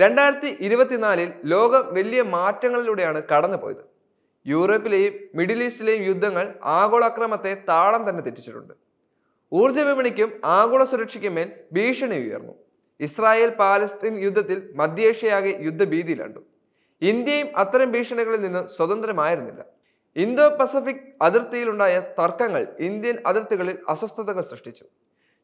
രണ്ടായിരത്തി ഇരുപത്തിനാലിൽ ലോകം വലിയ മാറ്റങ്ങളിലൂടെയാണ് കടന്നുപോയത്. യൂറോപ്പിലെയും മിഡിൽ ഈസ്റ്റിലെയും യുദ്ധങ്ങൾ ആഗോളാക്രമത്തെ താളം തന്നെ തെറ്റിച്ചിട്ടുണ്ട്. ഊർജ വിപണിക്കും ആഗോള സുരക്ഷയ്ക്കുമേൽ ഭീഷണി ഉയർന്നു. ഇസ്രായേൽ പാലസ്തീൻ യുദ്ധത്തിൽ മധ്യേഷ്യയാകെ യുദ്ധഭീതിയിലാണ്ടു. ഇന്ത്യയും അത്തരം ഭീഷണികളിൽ നിന്ന് സ്വതന്ത്രമായിരുന്നില്ല. ഇന്തോ പസഫിക് അതിർത്തിയിലുണ്ടായ തർക്കങ്ങൾ ഇന്ത്യൻ അതിർത്തികളിൽ അസ്വസ്ഥതകൾ സൃഷ്ടിച്ചു.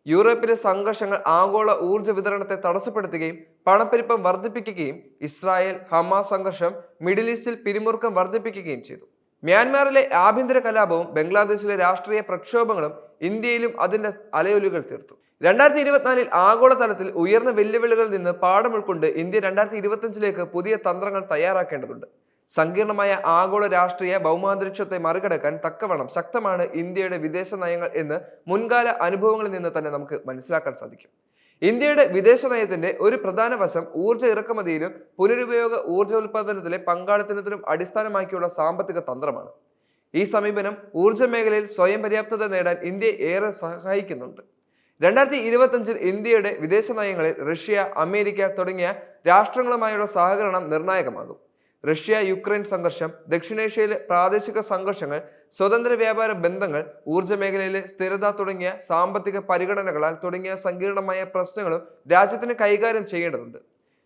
യൂറോപ്പിലെ സംഘർഷങ്ങൾ ആഗോള ഊർജ വിതരണത്തെ തടസ്സപ്പെടുത്തുകയും പണപ്പെരുപ്പം വർദ്ധിപ്പിക്കുകയും ഇസ്രായേൽ ഹമാസ് സംഘർഷം മിഡിൽ ഈസ്റ്റിൽ പിരിമുറുക്കം വർദ്ധിപ്പിക്കുകയും ചെയ്തു. മ്യാൻമാറിലെ ആഭ്യന്തര കലാപവും ബംഗ്ലാദേശിലെ രാഷ്ട്രീയ പ്രക്ഷോഭങ്ങളും ഇന്ത്യയിലും അതിന്റെ അലയൊലുകൾ തീർത്തു. രണ്ടായിരത്തി ഇരുപത്തിനാലിൽ ആഗോളതലത്തിൽ ഉയർന്ന വെല്ലുവിളികളിൽ നിന്ന് പാഠം ഉൾക്കൊണ്ട് ഇന്ത്യ രണ്ടായിരത്തി ഇരുപത്തിയഞ്ചിലേക്ക് പുതിയ തന്ത്രങ്ങൾ തയ്യാറാക്കേണ്ടതുണ്ട്. സങ്കീർണമായ ആഗോള രാഷ്ട്രീയ ഭൗമാന്തരീക്ഷത്തെ മറികടക്കാൻ തക്കവണ്ണം ശക്തമാണ് ഇന്ത്യയുടെ വിദേശ നയങ്ങൾ എന്ന് മുൻകാല അനുഭവങ്ങളിൽ നിന്ന് തന്നെ നമുക്ക് മനസ്സിലാക്കാൻ സാധിക്കും. ഇന്ത്യയുടെ വിദേശ നയത്തിന്റെ ഒരു പ്രധാന വശം ഊർജ ഇറക്കുമതിയിലും പുനരുപയോഗ ഊർജ ഉൽപാദനത്തിലെ പങ്കാളിത്തത്തിനും അടിസ്ഥാനമാക്കിയുള്ള സാമ്പത്തിക തന്ത്രമാണ്. ഈ സമീപനം ഊർജ മേഖലയിൽ സ്വയം പര്യാപ്തത നേടാൻ ഇന്ത്യയെ ഏറെ സഹായിക്കുന്നുണ്ട്. രണ്ടായിരത്തി ഇരുപത്തഞ്ചിൽ ഇന്ത്യയുടെ വിദേശ നയങ്ങളിൽ റഷ്യ അമേരിക്ക തുടങ്ങിയ രാഷ്ട്രങ്ങളുമായുള്ള സഹകരണം നിർണായകമാകും. റഷ്യ യുക്രൈൻ സംഘർഷം ദക്ഷിണേഷ്യയിലെ പ്രാദേശിക സംഘർഷങ്ങൾ സ്വതന്ത്ര വ്യാപാര ബന്ധങ്ങൾ ഊർജ മേഖലയിലെ സ്ഥിരത തുടങ്ങിയ സാമ്പത്തിക പരിഗണനകളാൽ തുടങ്ങിയ സങ്കീർണമായ പ്രശ്നങ്ങളും രാജ്യത്തിന് കൈകാര്യം ചെയ്യേണ്ടതുണ്ട്.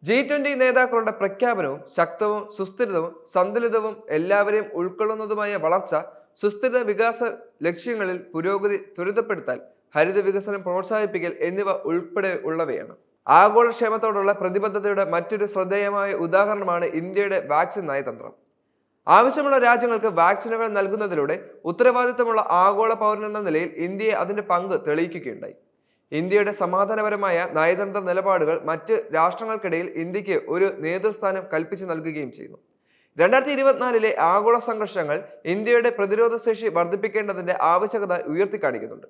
ജി ട്വന്റി നേതാക്കളുടെ പ്രഖ്യാപനവും ശക്തവും സുസ്ഥിരവും സന്തുലിതവും എല്ലാവരെയും ഉൾക്കൊള്ളുന്നതുമായ വളർച്ച സുസ്ഥിര വികാസ ലക്ഷ്യങ്ങളിൽ പുരോഗതി ത്വരിതപ്പെടുത്താൻ ഹരിത വികസനം പ്രോത്സാഹിപ്പിക്കൽ എന്നിവ ഉൾപ്പെടെ ഉള്ളവയാണ്. ആഗോളക്ഷേമത്തോടുള്ള പ്രതിബദ്ധതയുടെ മറ്റൊരു ശ്രദ്ധേയമായ ഉദാഹരണമാണ് ഇന്ത്യയുടെ വാക്സിൻ നയതന്ത്രം. ആവശ്യമുള്ള രാജ്യങ്ങൾക്ക് വാക്സിനുകൾ നൽകുന്നതിലൂടെ ഉത്തരവാദിത്തമുള്ള ആഗോള പൗരനെന്ന നിലയിൽ ഇന്ത്യയെ അതിന്റെ പങ്ക് തെളിയിക്കുകയുണ്ടായി. ഇന്ത്യയുടെ സമാധാനപരമായ നയതന്ത്ര നിലപാടുകൾ മറ്റ് രാഷ്ട്രങ്ങൾക്കിടയിൽ ഇന്ത്യയ്ക്ക് ഒരു നേതൃസ്ഥാനം കൽപ്പിച്ചു നൽകുകയും ചെയ്യുന്നു. രണ്ടായിരത്തി ഇരുപത്തിനാലിലെ ആഗോള സംഘർഷങ്ങൾ ഇന്ത്യയുടെ പ്രതിരോധ ശേഷി വർദ്ധിപ്പിക്കേണ്ടതിന്റെ ആവശ്യകത ഉയർത്തിക്കാണിക്കുന്നുണ്ട്.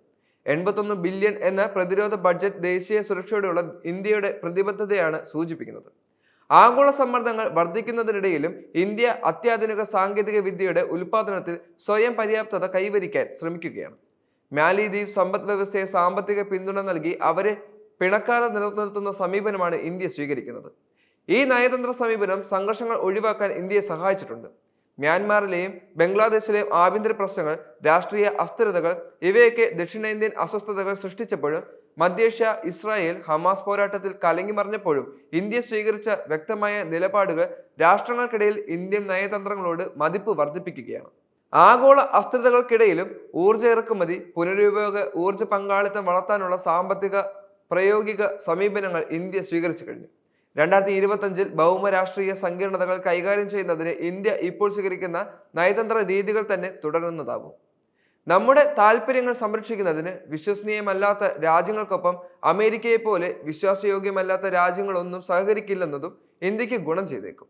എൺപത്തൊന്ന് ബില്യൺ എന്ന പ്രതിരോധ ബഡ്ജറ്റ് ദേശീയ സുരക്ഷയോടെയുള്ള ഇന്ത്യയുടെ പ്രതിബദ്ധതയാണ് സൂചിപ്പിക്കുന്നത്. ആഗോള സമ്മർദ്ദങ്ങൾ വർദ്ധിക്കുന്നതിനിടയിലും ഇന്ത്യ അത്യാധുനിക സാങ്കേതിക വിദ്യയുടെ ഉൽപാദനത്തിൽ സ്വയം പര്യാപ്തത കൈവരിക്കാൻ ശ്രമിക്കുകയാണ്. മാലിദ്വീപ് സമ്പദ് വ്യവസ്ഥയെ സാമ്പത്തിക പിന്തുണ നൽകി അവരെ പിണക്കാതെ നിലനിർത്തുന്ന സമീപനമാണ് ഇന്ത്യ സ്വീകരിക്കുന്നത്. ഈ നയതന്ത്ര സമീപനം സംഘർഷങ്ങൾ ഒഴിവാക്കാൻ ഇന്ത്യയെ സഹായിച്ചിട്ടുണ്ട്. മ്യാൻമാറിലെയും ബംഗ്ലാദേശിലെയും ആഭ്യന്തര പ്രശ്നങ്ങൾ രാഷ്ട്രീയ അസ്ഥിരതകൾ ഇവയൊക്കെ ദക്ഷിണേന്ത്യൻ അസ്വസ്ഥതകൾ സൃഷ്ടിച്ചപ്പോഴും മധ്യേഷ്യ ഇസ്രായേൽ ഹമാസ് പോരാട്ടത്തിൽ കലങ്ങി മറിഞ്ഞപ്പോഴും ഇന്ത്യ സ്വീകരിച്ച വ്യക്തമായ നിലപാടുകൾ രാഷ്ട്രങ്ങൾക്കിടയിൽ ഇന്ത്യൻ നയതന്ത്രങ്ങളോട് മതിപ്പ് വർദ്ധിപ്പിക്കുകയാണ്. ആഗോള അസ്ഥിരതകൾക്കിടയിലും ഊർജ ഇറക്കുമതി പുനരുപയോഗ ഊർജ പങ്കാളിത്തം വളർത്താനുള്ള സാമ്പത്തിക പ്രായോഗിക സമീപനങ്ങൾ ഇന്ത്യ സ്വീകരിച്ചു കഴിഞ്ഞു. രണ്ടായിരത്തി ഇരുപത്തഞ്ചിൽ ഭൗമ രാഷ്ട്രീയ സങ്കീർണതകൾ കൈകാര്യം ചെയ്യുന്നതിന് ഇന്ത്യ ഇപ്പോൾ സ്വീകരിക്കുന്ന നയതന്ത്ര രീതികൾ തന്നെ തുടരുന്നതാകും. നമ്മുടെ താല്പര്യങ്ങൾ സംരക്ഷിക്കുന്നതിന് വിശ്വസനീയമല്ലാത്ത രാജ്യങ്ങൾക്കൊപ്പം അമേരിക്കയെ പോലെ വിശ്വാസയോഗ്യമല്ലാത്ത രാജ്യങ്ങളൊന്നും സഹകരിക്കില്ലെന്നതും ഇന്ത്യയ്ക്ക് ഗുണം ചെയ്തേക്കും.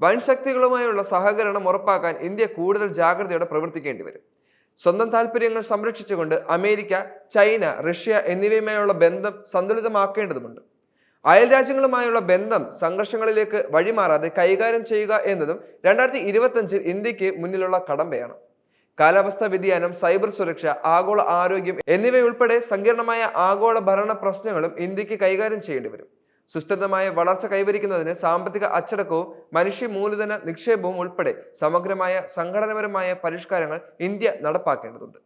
വൻ ശക്തികളുമായുള്ള സഹകരണം ഉറപ്പാക്കാൻ ഇന്ത്യ കൂടുതൽ ജാഗ്രതയോടെ പ്രവർത്തിക്കേണ്ടി വരും. സ്വന്തം താല്പര്യങ്ങൾ സംരക്ഷിച്ചുകൊണ്ട് അമേരിക്ക ചൈന റഷ്യ എന്നിവയുമായുള്ള ബന്ധം സന്തുലിതമാക്കേണ്ടതുണ്ട് അയൽ രാജ്യങ്ങളുമായുള്ള ബന്ധം സംഘർഷങ്ങളിലേക്ക് വഴിമാറാതെ കൈകാര്യം ചെയ്യുക എന്നതും രണ്ടായിരത്തി ഇരുപത്തഞ്ചിൽ ഇന്ത്യയ്ക്ക് മുന്നിലുള്ള കടമ്പയാണ്. കാലാവസ്ഥാ വ്യതിയാനം സൈബർ സുരക്ഷ ആഗോള ആരോഗ്യം എന്നിവയുൾപ്പെടെ സങ്കീർണമായ ആഗോള ഭരണ പ്രശ്നങ്ങളും ഇന്ത്യയ്ക്ക് കൈകാര്യം ചെയ്യേണ്ടി വരും. സുസ്ഥിരമായ വളർച്ച കൈവരിക്കുന്നതിന് സാമ്പത്തിക അച്ചടക്കവും മനുഷ്യ മൂലധന നിക്ഷേപവും ഉൾപ്പെടെ സമഗ്രമായ സംഘടനപരമായ പരിഷ്കാരങ്ങൾ ഇന്ത്യ നടപ്പാക്കേണ്ടതുണ്ട്.